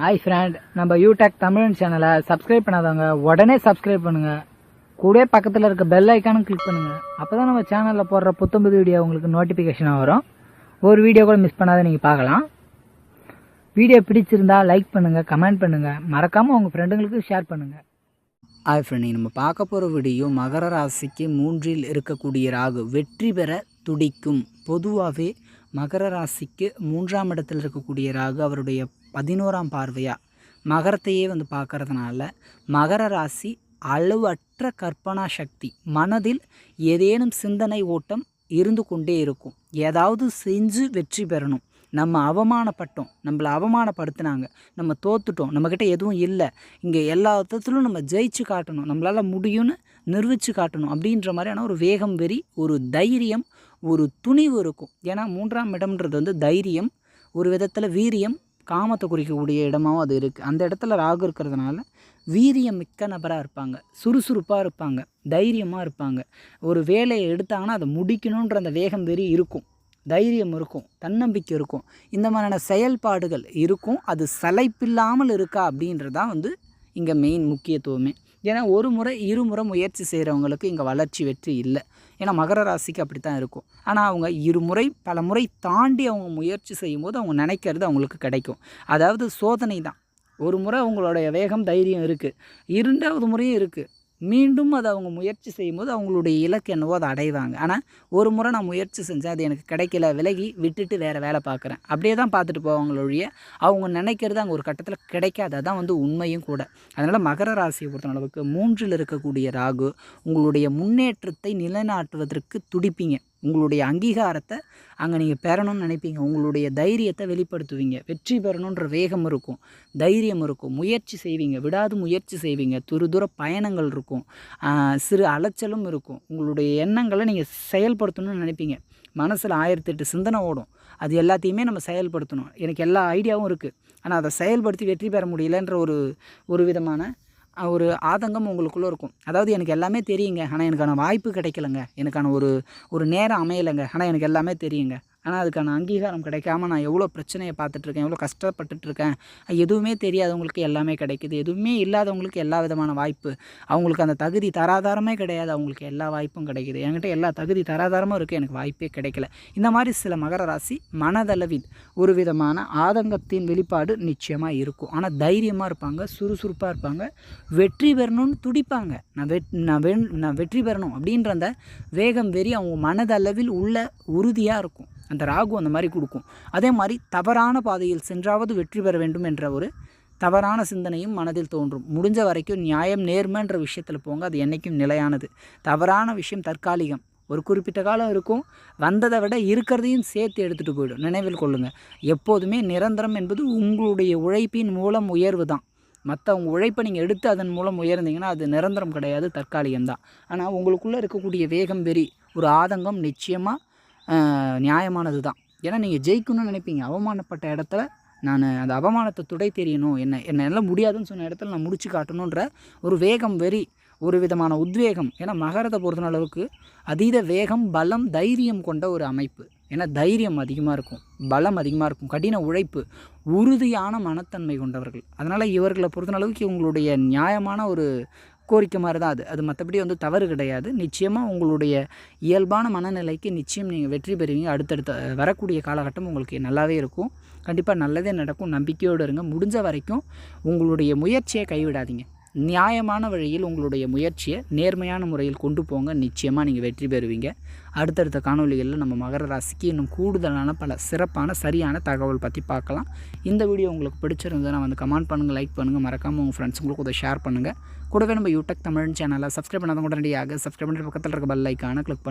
Hi friend நம்ம யூடெக் தமிழ் சேனலை subscribe பண்ணாதவங்க உடனே சப்ஸ்கிரைப் பண்ணுங்க. கூட பக்கத்தில் இருக்க பெல் ஐக்கானும் கிளிக் பண்ணுங்க. அப்பதான் நம்ம சேனலில் போடுற புத்தம்புது வீடியோ உங்களுக்கு நோட்டிஃபிகேஷனாக வரும். ஒரு வீடியோ கூட மிஸ் பண்ணாத நீங்கள் பார்க்கலாம். வீடியோ பிடிச்சிருந்தா லைக் பண்ணுங்கள் கமெண்ட் பண்ணுங்கள் மறக்காமல் உங்கள் ஃப்ரெண்டுங்களுக்கு ஷேர் பண்ணுங்கள் ஹாய் ஃப்ரெண்ட் நம்ம பார்க்க போகிற வீடியோ மகர ராசிக்கு மூன்றில் இருக்கக்கூடிய ராகு வெற்றி பெற துடிக்கும். பொதுவாகவே மகர ராசிக்கு மூன்றாம் இடத்தில் இருக்கக்கூடிய ராகு அவருடைய பதினோராம் பார்வையாக மகரத்தையே வந்து பார்க்கறதுனால மகர ராசி அளவற்ற கற்பனா சக்தி. மனதில் ஏதேனும் சிந்தனை ஓட்டம் இருந்து கொண்டே இருக்கும். ஏதாவது செஞ்சு வெற்றி பெறணும். நம்ம அவமானப்பட்டோம் நம்மளை அவமானப்படுத்தினாங்க நம்ம தோத்துட்டோம் நம்மக்கிட்ட எதுவும் இல்லை. இங்கே எல்லா விதத்திலும் நம்ம ஜெயிச்சு காட்டணும் நம்மளால் முடியும்னு நிரூபித்து காட்டணும் அப்படின்ற மாதிரியான ஒரு வேகம் வெறி ஒரு தைரியம் ஒரு துணிவு இருக்கும். ஏன்னா மூன்றாம் இடம்ன்றது வந்து தைரியம் ஒரு விதத்தில் வீரியம் காமத்தை குறிக்கக்கூடிய இடமாவும் அது இருக்குது அந்த இடத்துல ராகு இருக்கிறதுனால வீரியம் மிக்க நபராக இருப்பாங்க சுறுசுறுப்பாக இருப்பாங்க தைரியமாக இருப்பாங்க. ஒரு வேலையை எடுத்தாங்கன்னா அதை முடிக்கணுன்ற அந்த வேகம் வெறி இருக்கும். தைரியம் இருக்கும் தன்னம்பிக்கை இருக்கும். இந்த மாதிரியான செயல்பாடுகள் இருக்கும். அது சலைப்பில்லாமல் இருக்கா அப்படின்றதான் வந்து இங்கே மெயின் முக்கியத்துவமே. ஏன்னா ஒரு முறை இருமுறை முயற்சி செய்கிறவங்களுக்கு இங்கே வளர்ச்சி வெற்றி இல்லை. ஏன்னா மகர ராசிக்கு அப்படி தான் இருக்கும். ஆனால் அவங்க இருமுறை பல முறை தாண்டி அவங்க முயற்சி செய்யும்போது அவங்க நினைக்கிறது அவங்களுக்கு கிடைக்கும். அதாவது சோதனை தான் ஒரு முறை அவங்களுடைய வேகம் தைரியம் இருக்குது இரண்டாவது முறையும் இருக்குது மீண்டும் அதை அவங்க முயற்சி செய்யும்போது அவங்களுடைய இலக்கு என்னவோ அதை அடைவாங்க. ஆனால் ஒரு முறை நான் முயற்சி செஞ்சேன் அது எனக்கு கிடைக்கல விலகி விட்டுட்டு வேறு வேலை பார்க்குறேன். அப்படியே தான் பார்த்துட்டு போவாங்களொழிய அவங்க நினைக்கிறது அங்கே ஒரு கட்டத்தில் கிடைக்காது. அதான் வந்து உண்மையும் கூட. அதனால் மகர ராசியை பொறுத்த அளவுக்கு மூன்றில் இருக்கக்கூடிய ராகு உங்களுடைய முன்னேற்றத்தை நிலைநாட்டுவதற்கு துடிப்பீங்க. உங்களுடைய அங்கீகாரத்தை அங்கே நீங்கள் பெறணும்னு நினைப்பீங்க. உங்களுடைய தைரியத்தை வெளிப்படுத்துவீங்க. வெற்றி பெறணுன்ற வேகம் இருக்கும். தைரியம் இருக்கும். முயற்சி செய்வீங்க. விடாது முயற்சி செய்வீங்க. துரு தூர பயணங்கள் இருக்கும். சிறு அலைச்சலும் இருக்கும். உங்களுடைய எண்ணங்களை நீங்கள் செயல்படுத்தணும்னு நினைப்பீங்க. மனசில் ஆயிரத்தெட்டு சிந்தனை ஓடும். அது எல்லாத்தையுமே நம்ம செயல்படுத்தணும். எனக்கு எல்லா ஐடியாவும் இருக்குது ஆனால் அதை செயல்படுத்தி வெற்றி பெற முடியலன்ற ஒரு ஒரு விதமான ஒரு ஆதங்கம் உங்களுக்குள்ளே இருக்கும். அதாவது எனக்கு எல்லாமே தெரியுங்க. ஆனால் எனக்கான வாய்ப்பு கிடைக்கலங்க. எனக்கான ஒரு ஒரு நேரம் அமையலைங்க. ஆனால் எனக்கு எல்லாமே தெரியுங்க. ஆனால் அதுக்கான அங்கீகாரம் கிடைக்காம நான் எவ்வளோ பிரச்சனையை பார்த்துட்ருக்கேன் எவ்வளோ கஷ்டப்பட்டுட்ருக்கேன் எதுவுமே தெரியாதவங்களுக்கு எல்லாமே கிடைக்குது எதுவுமே இல்லாதவங்களுக்கு எல்லா விதமான வாய்ப்பு. அவங்களுக்கு அந்த தகுதி தராதாரமே கிடையாது அவங்களுக்கு எல்லா வாய்ப்பும் கிடைக்குது. என்கிட்ட எல்லா தகுதி தராதாரமும் இருக்குது எனக்கு வாய்ப்பே கிடைக்கல. இந்த மாதிரி சில மகர ராசி மனதளவில் ஒரு விதமான ஆதங்கத்தின் வெளிப்பாடு நிச்சயமாக இருக்கும். ஆனால் தைரியமாக இருப்பாங்க சுறுசுறுப்பாக இருப்பாங்க வெற்றி பெறணும்னு துடிப்பாங்க. நான் வெட் நான் வெ நான் வெற்றி பெறணும் அப்படின்ற அந்த வேகம் வெறி அவங்க மனதளவில் உள்ள உறுதியாக இருக்கும். அந்த ராகு அந்த மாதிரி கொடுக்கும். அதே மாதிரி தவறான பாதையில் சென்றாவது வெற்றி பெற வேண்டும் என்ற ஒரு தவறான சிந்தனையும் மனதில் தோன்றும். முடிஞ்ச வரைக்கும் நியாயம் நேர்மைன்ற விஷயத்தில் போங்க. அது என்றைக்கும் நிலையானது. தவறான விஷயம் தற்காலிகம். ஒரு குறிப்பிட்ட காலம் இருக்கும். வந்ததை விட இருக்கிறதையும் சேர்த்து எடுத்துகிட்டு போயிடும். நினைவில் கொள்ளுங்கள் எப்போதுமே நிரந்தரம் என்பது உங்களுடைய உழைப்பின் மூலம் உயர்வு தான். மற்றவங்க உழைப்பை நீங்கள் எடுத்து அதன் மூலம் உயர்ந்தீங்கன்னா அது நிரந்தரம் கிடையாது தற்காலிகம் தான் ஆனால் உங்களுக்குள்ளே இருக்கக்கூடிய வேகம் வெறி ஒரு ஆதங்கம் நிச்சயமாக நியாயமானது தான் ஏன்னா நீங்கள் ஜெயிக்கணும்னு நினைப்பீங்க. அவமானப்பட்ட இடத்துல நான் அந்த அவமானத்தை துடை தெரியணும். என்ன என்ன எல்லாம் முடியாதுன்னு சொன்ன இடத்துல நான் முடிச்சு காட்டணுன்ற ஒரு வேகம் வெறி ஒரு விதமான உத்வேகம். ஏன்னா மகரத்தை பொறுத்த அளவுக்கு அதீத வேகம் பலம் தைரியம் கொண்ட ஒரு அமைப்பு. ஏன்னா தைரியம் அதிகமாக இருக்கும். பலம் அதிகமாக இருக்கும். கடின உழைப்பு உறுதியான மனத்தன்மை கொண்டவர்கள். அதனால் இவர்களை பொறுத்த அளவுக்கு இவங்களுடைய நியாயமான ஒரு கோரிக்கை மாதிரி தான் அது. அது மற்றபடி வந்து தவறு கிடையாது. நிச்சயமாக உங்களுடைய இயல்பான மனநிலைக்கு நிச்சயம் நீங்கள் வெற்றி பெறுவீங்க. அடுத்தடுத்த வரக்கூடிய காலகட்டம் உங்களுக்கு நல்லாவே இருக்கும். கண்டிப்பாக நல்லதே நடக்கும். நம்பிக்கையோடு இருங்க. முடிஞ்ச வரைக்கும் உங்களுடைய முயற்சியை கைவிடாதீங்க. நியாயமான வழியில் உங்களுடைய முயற்சியை நேர்மையான முறையில் கொண்டு போங்க. நிச்சயமாக நீங்கள் வெற்றி பெறுவீங்க. அடுத்தடுத்த காணொலிகளில் நம்ம மகர ராசிக்கு இன்னும் கூடுதலான பல சிறப்பான சரியான தகவல் பற்றி பார்க்கலாம். இந்த வீடியோ உங்களுக்கு பிடிச்சிருந்ததுன்னா வந்து கமெண்ட் பண்ணுங்கள் லைக் பண்ணுங்கள் மறக்காமல் உங்கள் ஃப்ரெண்ட்ஸுங்களுக்கு அதை ஷேர் பண்ணுங்கள் கூடவே நம்ம யூடியூப் தமிழ் சேனலை சப்ஸ்கிரைப் பண்ணாதவங்க உடனடியாக சப்ஸ்கிரைப் பண்ணுற பக்கத்தில் இருக்க பெல் ஐக்கான கிளிக் பண்ணுங்கள்